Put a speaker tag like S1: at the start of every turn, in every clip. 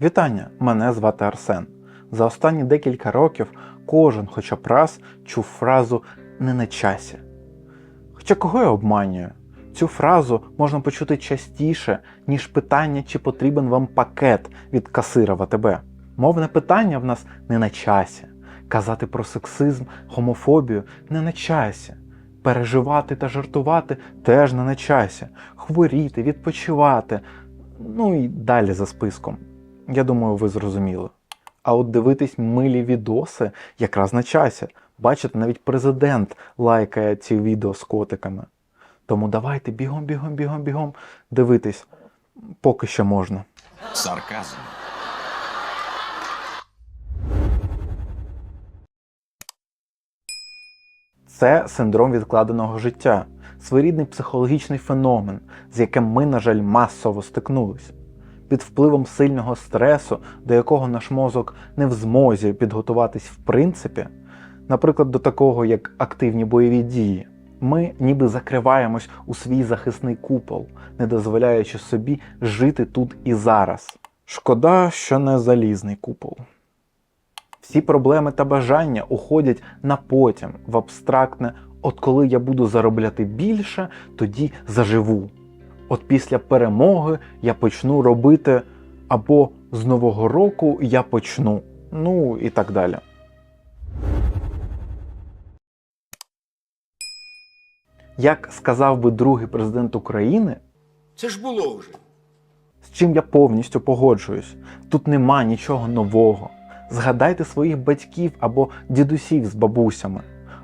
S1: Вітання! Мене звати Арсен. За останні декілька років кожен хоча б раз чув фразу не на часі. Хоча кого я обманюю? Цю фразу можна почути частіше, ніж питання, чи потрібен вам пакет від касира в АТБ. Мовне питання в нас не на часі. Казати про сексизм, гомофобію не на часі. Переживати та жартувати теж не на часі. Хворіти, відпочивати. Ну і далі за списком. Я думаю, ви зрозуміли. А от дивитись милі відоси якраз на часі. Бачите, навіть президент лайкає ці відео з котиками. Тому давайте бігом, бігом, бігом, бігом дивитись, поки що можна.
S2: Сарказм.
S1: Це синдром відкладеного життя, своєрідний психологічний феномен, з яким ми, на жаль, масово стикнулись. Під впливом сильного стресу, до якого наш мозок не в змозі підготуватись в принципі, наприклад, до такого, як активні бойові дії, ми ніби закриваємось у свій захисний купол, не дозволяючи собі жити тут і зараз. Шкода, що не залізний купол. Всі проблеми та бажання уходять на потім в абстрактне от коли я буду заробляти більше, тоді заживу. От після перемоги я почну робити, або з Нового року я почну. Ну і так далі. Як сказав би другий президент України,
S3: Це ж було вже.
S1: з чим я повністю погоджуюсь. Тут нема нічого нового. Згадайте своїх батьків або дідусів з бабусями.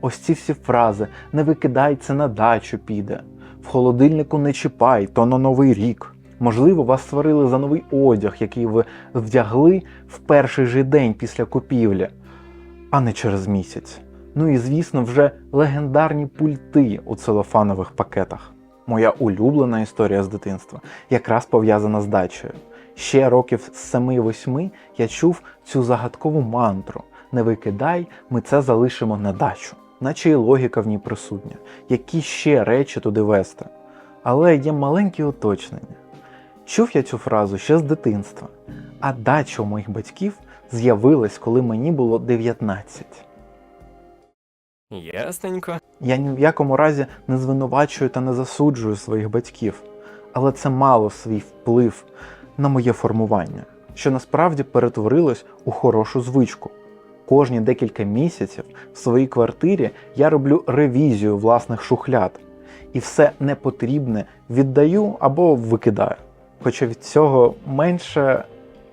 S1: Ось ці всі фрази не викидай це на дачу піде. В холодильнику не чіпай, то на новий рік. Можливо, вас сварили за новий одяг, який ви вдягли в перший же день після купівлі, а не через місяць. Ну і звісно, вже легендарні пульти у целофанових пакетах. Моя улюблена історія з дитинства якраз пов'язана з дачею. Ще років з 7-8 я чув цю загадкову мантру: не викидай, ми це залишимо на дачу. Наче і логіка в ній присутня, які ще речі туди вести. Але є маленькі уточнення. Чув я цю фразу ще з дитинства, а дача у моїх батьків з'явилась, коли мені було 19.
S4: Ясненько.
S1: Я ні в якому разі не звинувачую та не засуджую своїх батьків, але це мало свій вплив на моє формування, що насправді перетворилось у хорошу звичку. Кожні декілька місяців в своїй квартирі я роблю ревізію власних шухляд і все непотрібне віддаю або викидаю. Хоча від цього менше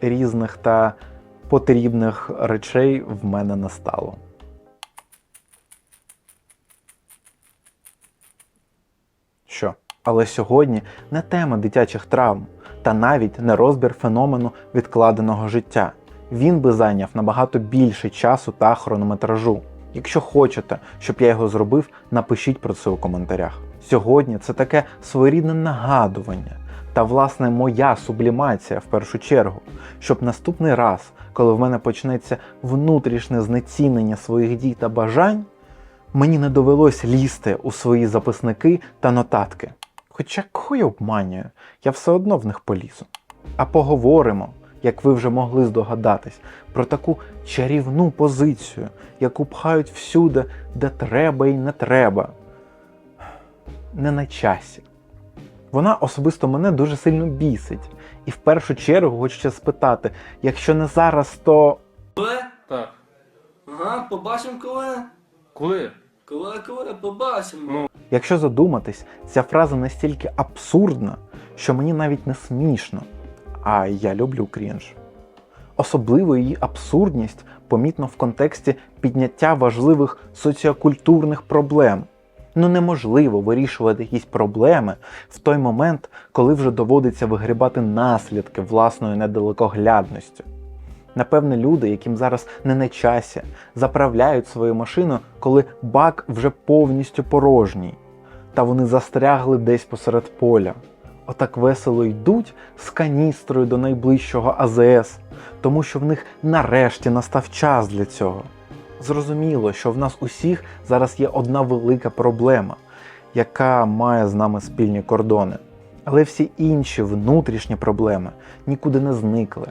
S1: різних та потрібних речей в мене не стало. Що? Але сьогодні не тема дитячих травм, та навіть не розбір феномену відкладеного життя. Він би зайняв набагато більше часу та хронометражу. Якщо хочете, щоб я його зробив, напишіть про це у коментарях. Сьогодні це таке своєрідне нагадування та, власне, моя сублімація в першу чергу, щоб наступний раз, коли в мене почнеться внутрішнє знецінення своїх дій та бажань, мені не довелось лізти у свої записники та нотатки. Хоча кого я обманюю, я все одно в них полізу. А поговоримо, як ви вже могли здогадатись, про таку чарівну позицію, яку пхають всюди, де треба і не треба. Не на часі. Вона особисто мене дуже сильно бісить. І в першу чергу хочеться спитати: якщо не зараз, то
S3: Коли?
S4: Так.
S3: Ага, побачимо коли.
S4: Коли?
S3: Коли, коли, побачимо.
S1: Якщо задуматись, ця фраза настільки абсурдна, що мені навіть не смішно. А я люблю крінж. Особливо її абсурдність помітно в контексті підняття важливих соціокультурних проблем. Ну неможливо вирішувати якісь проблеми в той момент, коли вже доводиться вигрібати наслідки власної недалекоглядності. Напевне, люди, яким зараз не на часі, заправляють свою машину, коли бак вже повністю порожній, та вони застрягли десь посеред поля. Отак весело йдуть з каністрою до найближчого АЗС, тому що в них нарешті настав час для цього. Зрозуміло, що в нас усіх зараз є одна велика проблема, яка має з нами спільні кордони. Але всі інші внутрішні проблеми нікуди не зникли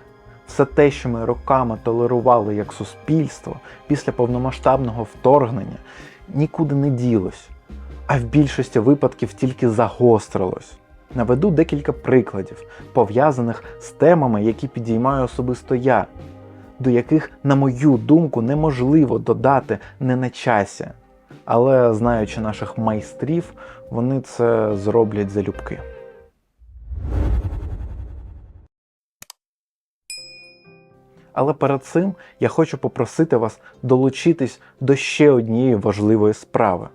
S1: Все те, що ми роками толерували як суспільство після повномасштабного вторгнення, нікуди не ділось, а в більшості випадків тільки загострилось. Наведу декілька прикладів, пов'язаних з темами, які підіймаю особисто я, до яких, на мою думку, неможливо додати не на часі. Але знаючи наших майстрів, вони це зроблять залюбки. Але перед цим я хочу попросити вас долучитись до ще однієї важливої справи.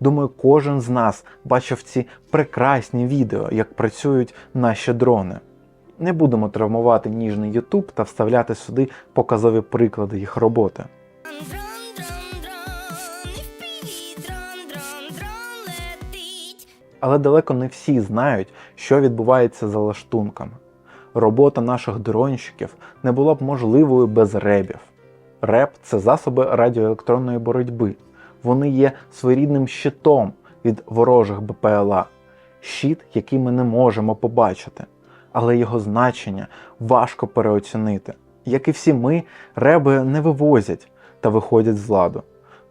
S1: Думаю, кожен з нас бачив ці прекрасні відео, як працюють наші дрони. Не будемо травмувати ніжний YouTube та вставляти сюди показові приклади їх роботи. Але далеко не всі знають, що відбувається за лаштунками. Робота наших дронщиків не була б можливою без ребів. Реб це засоби радіоелектронної боротьби. Вони є своєрідним щитом від ворожих БПЛА, щит, який ми не можемо побачити, але його значення важко переоцінити. Як і всі ми, реби не вивозять та виходять з ладу,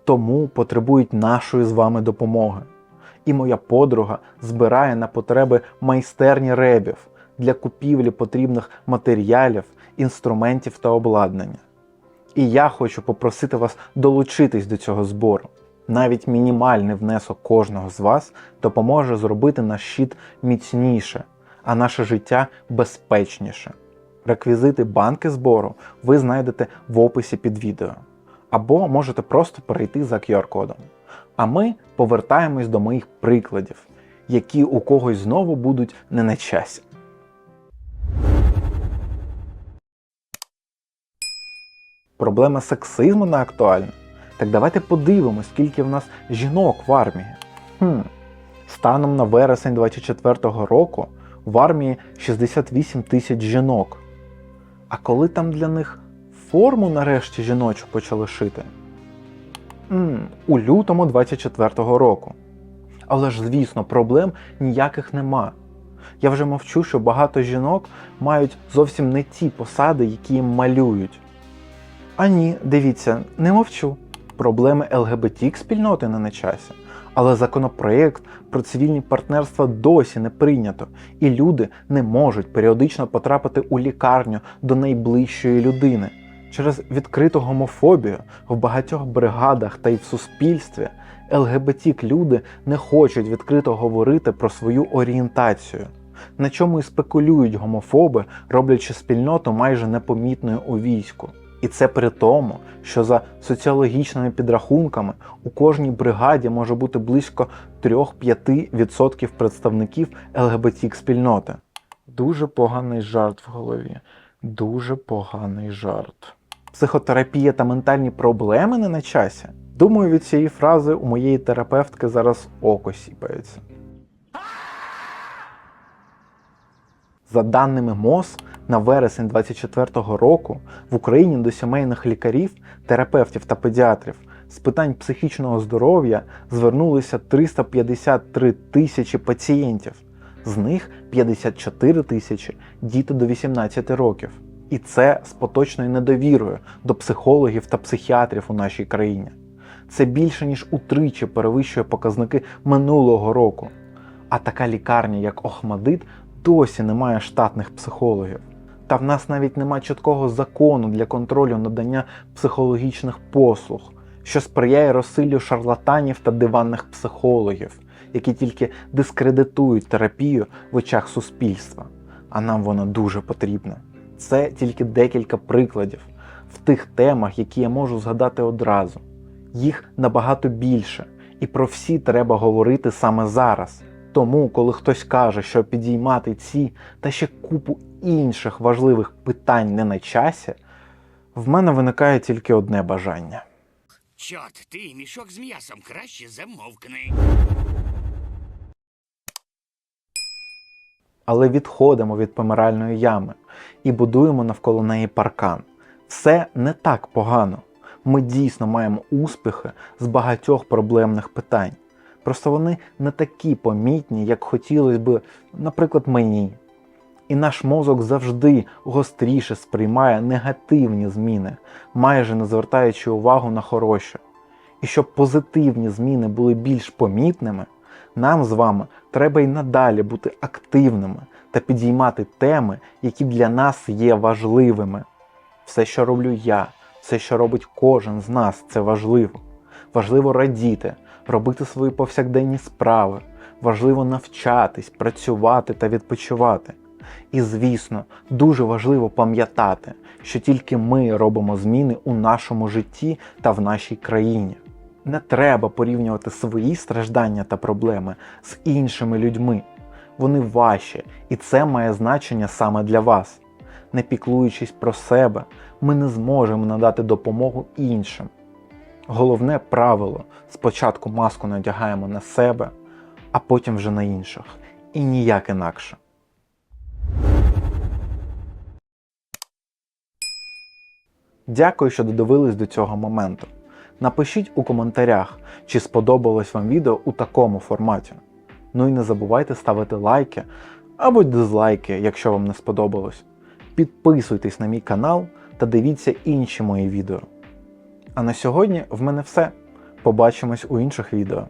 S1: тому потребують нашої з вами допомоги. І моя подруга збирає на потреби майстерні ребів для купівлі потрібних матеріалів, інструментів та обладнання. І я хочу попросити вас долучитись до цього збору. Навіть мінімальний внесок кожного з вас допоможе зробити наш щит міцніше, а наше життя безпечніше. Реквізити банки збору ви знайдете в описі під відео. Або можете просто перейти за QR-кодом. А ми повертаємось до моїх прикладів, які у когось знову будуть не на часі. Проблема сексизму не актуальна. Так давайте подивимось, скільки в нас жінок в армії. Хм. Станом на вересень 24-го року в армії 68 тисяч жінок. А коли там для них форму нарешті жіночу почали шити? м у лютому 24-го року. Але ж, звісно, проблем ніяких нема. Я вже мовчу, що багато жінок мають зовсім не ті посади, які їм малюють. А ні, дивіться, не мовчу. Проблеми ЛГБТ спільноти не на часі. Але законопроєкт про цивільні партнерства досі не прийнято, і люди не можуть періодично потрапити у лікарню до найближчої людини. Через відкриту гомофобію в багатьох бригадах та й в суспільстві ЛГБТ люди не хочуть відкрито говорити про свою орієнтацію, на чому і спекулюють гомофоби, роблячи спільноту майже непомітною у війську. І це при тому, що за соціологічними підрахунками у кожній бригаді може бути близько 3-5% представників ЛГБТ спільноти. Дуже поганий жарт в голові. Дуже поганий жарт. Психотерапія та ментальні проблеми не на часі. Думаю, від цієї фрази у моєї терапевтки зараз око сіпається. За даними МОЗ, на вересень 2024 року в Україні до сімейних лікарів, терапевтів та педіатрів з питань психічного здоров'я звернулися 353 тисячі пацієнтів, з них 54 тисячі діти до 18 років. І це з поточною недовірою до психологів та психіатрів у нашій країні. Це більше ніж утричі перевищує показники минулого року. А така лікарня, як Охмадит, досі не має штатних психологів. Та в нас навіть немає чіткого закону для контролю надання психологічних послуг, що сприяє розсиллю шарлатанів та диванних психологів, які тільки дискредитують терапію в очах суспільства. А нам вона дуже потрібна. Це тільки декілька прикладів в тих темах, які я можу згадати одразу. Їх набагато більше, і про всі треба говорити саме зараз. Тому, коли хтось каже, що підіймати ці та ще купу інших важливих питань не на часі, в мене виникає тільки одне бажання.
S4: Чот, ти мішок з м'ясом краще замовкни.
S1: Але відходимо від помиральної ями і будуємо навколо неї паркан. Все не так погано. Ми дійсно маємо успіхи з багатьох проблемних питань. Просто вони не такі помітні, як хотілося б, наприклад, мені. І наш мозок завжди гостріше сприймає негативні зміни, майже не звертаючи увагу на хороше. І щоб позитивні зміни були більш помітними, нам з вами треба й надалі бути активними та підіймати теми, які для нас є важливими. Все, що роблю я, все, що робить кожен з нас, це важливо. Важливо радіти, робити свої повсякденні справи, важливо навчатись, працювати та відпочивати. І, звісно, дуже важливо пам'ятати, що тільки ми робимо зміни у нашому житті та в нашій країні. Не треба порівнювати свої страждання та проблеми з іншими людьми. Вони ваші, і це має значення саме для вас. Не піклуючись про себе, ми не зможемо надати допомогу іншим. Головне правило: спочатку маску надягаємо на себе, а потім вже на інших. І ніяк інакше. Дякую, що додивились до цього моменту. Напишіть у коментарях, чи сподобалось вам відео у такому форматі. Ну і не забувайте ставити лайки або дизлайки, якщо вам не сподобалось. Підписуйтесь на мій канал та дивіться інші мої відео. А на сьогодні в мене все. Побачимось у інших відео.